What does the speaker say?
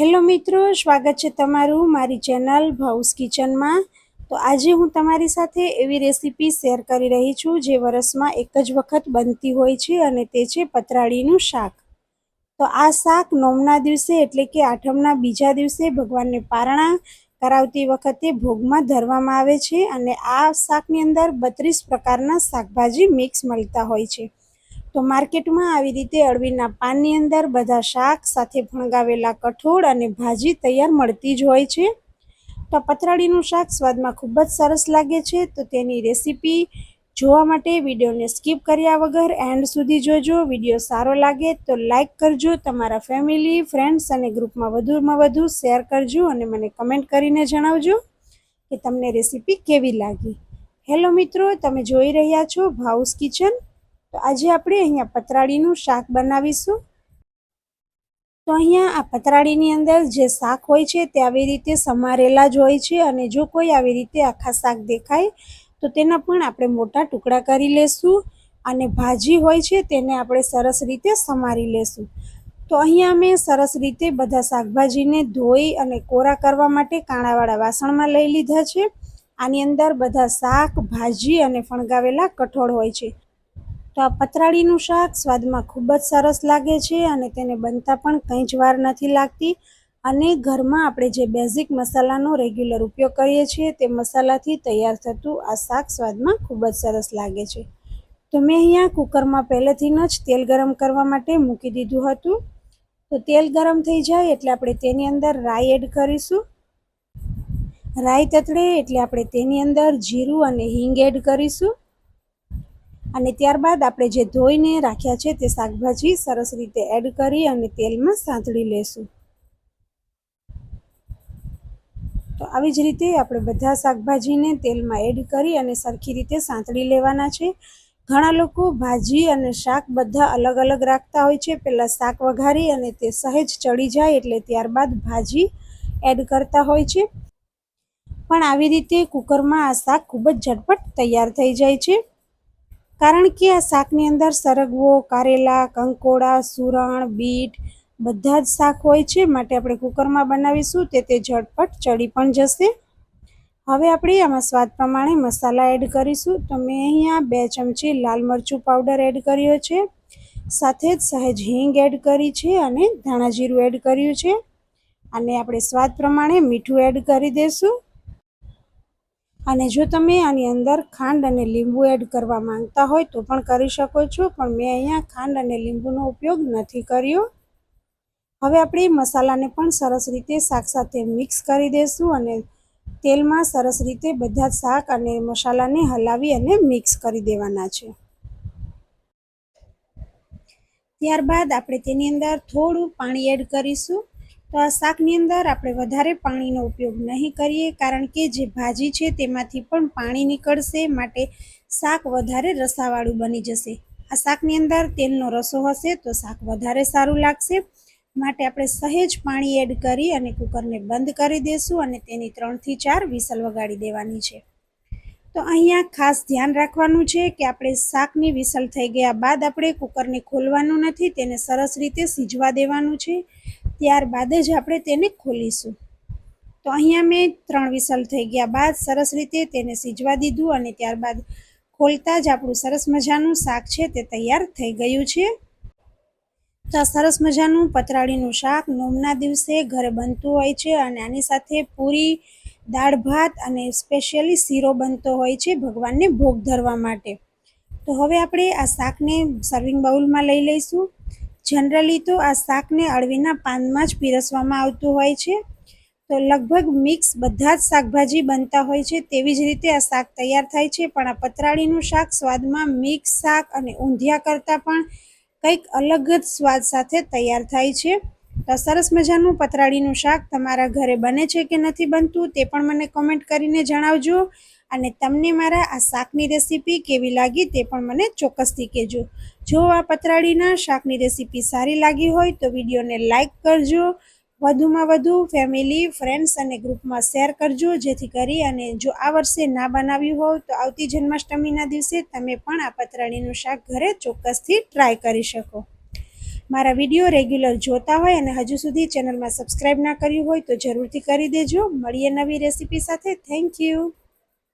Hello મિત્રો, સ્વાગત છે તમારું મારી ચેનલ ભાઉસ કિચનમાં. તો આજે હું તમારી સાથે એવી રેસીપી શેર કરી રહી છું જે વરસમાં એક જ વખત બનતી હોય છે અને તે છે પતરાળીનું શાક. તો આ શાક નોમના દિવસે એટલે કે આઠમના બીજા દિવસે ભગવાનને પારણા કરાવતી વખતે ભોગમાં ધરવામાં આવે છે અને આ શાકની અંદર બત્રીસ પ્રકારના શાકભાજી મિક્સ મળતા હોય છે. તો માર્કેટમાં આવી રીતે અળવીના પાનની અંદર બધા શાક સાથે ફણગાવેલા કઠોળ અને ભાજી તૈયાર મળતી જ હોય છે. તો પતરાળીનું શાક સ્વાદમાં ખૂબ જ સરસ લાગે છે. તો તેની રેસીપી જોવા માટે વિડીયોને સ્કીપ કર્યા વગર એન્ડ સુધી જોજો. વીડિયો સારો લાગે તો લાઇક કરજો, તમારા ફેમિલી, ફ્રેન્ડ્સ અને ગ્રુપમાં વધુમાં વધુ શેર કરજો અને મને કમેન્ટ કરીને જણાવજો કે તમને રેસીપી કેવી લાગી. હેલો મિત્રો, તમે જોઈ રહ્યા છો ભાઉસ કિચન. તો આજે આપણે અહીંયા પતરાળીનું શાક બનાવીશું. તો અહીંયા આ પતરાળીની અંદર જે શાક હોય છે તે આવી રીતે સમારેલા જ હોય છે અને જો કોઈ આવી રીતે આખા શાક દેખાય, તો તેના પણ આપણે મોટા ટુકડા કરી લેશું અને ભાજી હોય છે તેને આપણે સરસ રીતે સમારી લેશું. તો અહીંયા અમે સરસ રીતે બધા શાકભાજીને ધોઈ અને કોરા કરવા માટે કાણાવાળા વાસણમાં લઈ લીધા છે. આની અંદર બધા શાક, ભાજી અને ફણગાવેલા કઠોળ હોય છે. તો આ પતરાળીનું શાક સ્વાદમાં ખૂબ જ સરસ લાગે છે અને તેને બનતા પણ કંઈ જ વાર નથી લાગતી. અને ઘરમાં આપણે જે બેઝિક મસાલાનો રેગ્યુલર ઉપયોગ કરીએ છીએ તે મસાલાથી તૈયાર થતું આ શાક સ્વાદમાં ખૂબ જ સરસ લાગે છે. તો મેં અહીંયા કુકરમાં પહેલેથી જ તેલ ગરમ કરવા માટે મૂકી દીધું હતું. તો તેલ ગરમ થઈ જાય એટલે આપણે તેની અંદર રાઈ એડ કરીશું. રાઈ તતડે એટલે આપણે તેની અંદર જીરું અને હિંગ એડ કરીશું. અને ત્યારબાદ આપણે જે ધોઈને રાખ્યા છે તે શાકભાજી સરસ રીતે એડ કરી અને તેલમાં સાંતળી લેશું. તો આવી જ રીતે આપણે બધા શાકભાજીને તેલમાં એડ કરી અને સરખી રીતે સાંતળી લેવાના છે. ઘણા લોકો ભાજી અને શાક બધા અલગ અલગ રાખતા હોય છે. પહેલાં શાક વઘારી અને તે સહેજ ચડી જાય એટલે ત્યારબાદ ભાજી એડ કરતા હોય છે. પણ આવી રીતે કુકરમાં આ શાક ખૂબ જ ઝટપટ તૈયાર થઈ જાય છે. કારણ કે આ શાકની અંદર સરગવો, કારેલા, કંકોડા, સુરણ, બીટ બધા જ શાક હોય છે. માટે આપણે કુકરમાં બનાવીશું તે તે ઝટપટ ચડી પણ જશે. હવે આપણે આમાં સ્વાદ પ્રમાણે મસાલા એડ કરીશું. તો મેં અહીંયા બે ચમચી લાલ મરચું પાવડર એડ કર્યો છે. સાથે જ સહેજ હિંગ એડ કરી છે અને ધાણા જીરું એડ કર્યું છે. અને આપણે સ્વાદ પ્રમાણે મીઠું એડ કરી દઈશું અને જો તમે આની અંદર ખાંડ અને લીંબુ એડ કરવા માંગતા હોય તો પણ કરી શકો છો, પણ મેં અહીંયા ખાંડ અને લીંબુનો ઉપયોગ નથી કર્યો. હવે આપણે મસાલાને પણ સરસ રીતે શાક સાથે મિક્સ કરી દઈશું અને તેલમાં સરસ રીતે બધા શાક અને મસાલાને હલાવી અને મિક્સ કરી દેવાના છે. ત્યારબાદ આપણે તેની અંદર થોડું પાણી એડ કરીશું. તો આ શાકની અંદર આપણે વધારે પાણીનો ઉપયોગ નહીં કરીએ, કારણ કે જે ભાજી છે તેમાંથી પણ પાણી નીકળશે, માટે શાક વધારે રસાવાળું બની જશે. આ શાકની અંદર તેલનો રસો હશે તો શાક વધારે સારું લાગશે. માટે આપણે સહેજ પાણી એડ કરી અને કુકરને બંધ કરી દઈશું અને તેની ત્રણથી ચાર વિસલ વગાડી દેવાની છે. તો અહીંયા ખાસ ધ્યાન રાખવાનું છે કે આપણે શાકની વિસલ થઈ ગયા બાદ આપણે કુકરને ખોલવાનું નથી, તેને સરસ રીતે સીજવા દેવાનું છે. ત્યારબાદ જ આપણે તેને ખોલીશું. તો અહીંયા મેં ત્રણ વિસલ થઈ ગયા બાદ સરસ રીતે તેને સીજવા દીધું અને ત્યારબાદ ખોલતા જ આપણું સરસ મજાનું શાક છે તે તૈયાર થઈ ગયું છે. તો આ સરસ મજાનું પતરાળીનું શાક નોમના દિવસે ઘરે બનતું હોય છે અને આની સાથે પૂરી દાળ ભાત અને સ્પેશિયલી શીરો બનતો હોય છે ભગવાનને ભોગ ધરવા માટે. તો હવે આપણે આ શાકને સર્વિંગ બાઉલમાં લઈ લઈશું. જનરલી તો આ શાકને અળવીના પાનમાં જ પીરસવામાં આવતું હોય છે. તો લગભગ મિક્સ બધા જ શાકભાજી બનતા હોય છે તેવી જ રીતે આ શાક તૈયાર થાય છે. પણ આ પતરાળીનું શાક સ્વાદમાં મિક્સ શાક અને ઊંધિયા કરતાં પણ કંઈક અલગ જ સ્વાદ સાથે તૈયાર થાય છે. તો સરસ મજાનું પતરાળીનું શાક તમારા ઘરે બને છે કે નથી બનતું તે પણ મને કોમેન્ટ કરીને જણાવજો. અને તમને મારા આ શાકની રેસીપી કેવી લાગી તે પણ મને ચોક્કસથી કહેજો. જો આ પતરાળીના શાકની રેસીપી સારી લાગી હોય તો વિડીયોને લાઇક કરજો, વધુમાં વધુ ફેમિલી ફ્રેન્ડ્સ અને ગ્રુપમાં શેર કરજો, જેથી કરી અને જો આ વર્ષે ના બનાવ્યું હોય તો આવતી જન્માષ્ટમીના દિવસે તમે પણ આ પતરાળીનું શાક ઘરે ચોક્કસથી ટ્રાય કરી શકો. મારા વીડિયો રેગ્યુલર જોતા હોય અને હજુ સુધી ચેનલમાં સબસ્ક્રાઈબ ના કર્યું હોય તો જરૂરથી કરી દેજો. મળીએ નવી રેસીપી સાથે. Thank you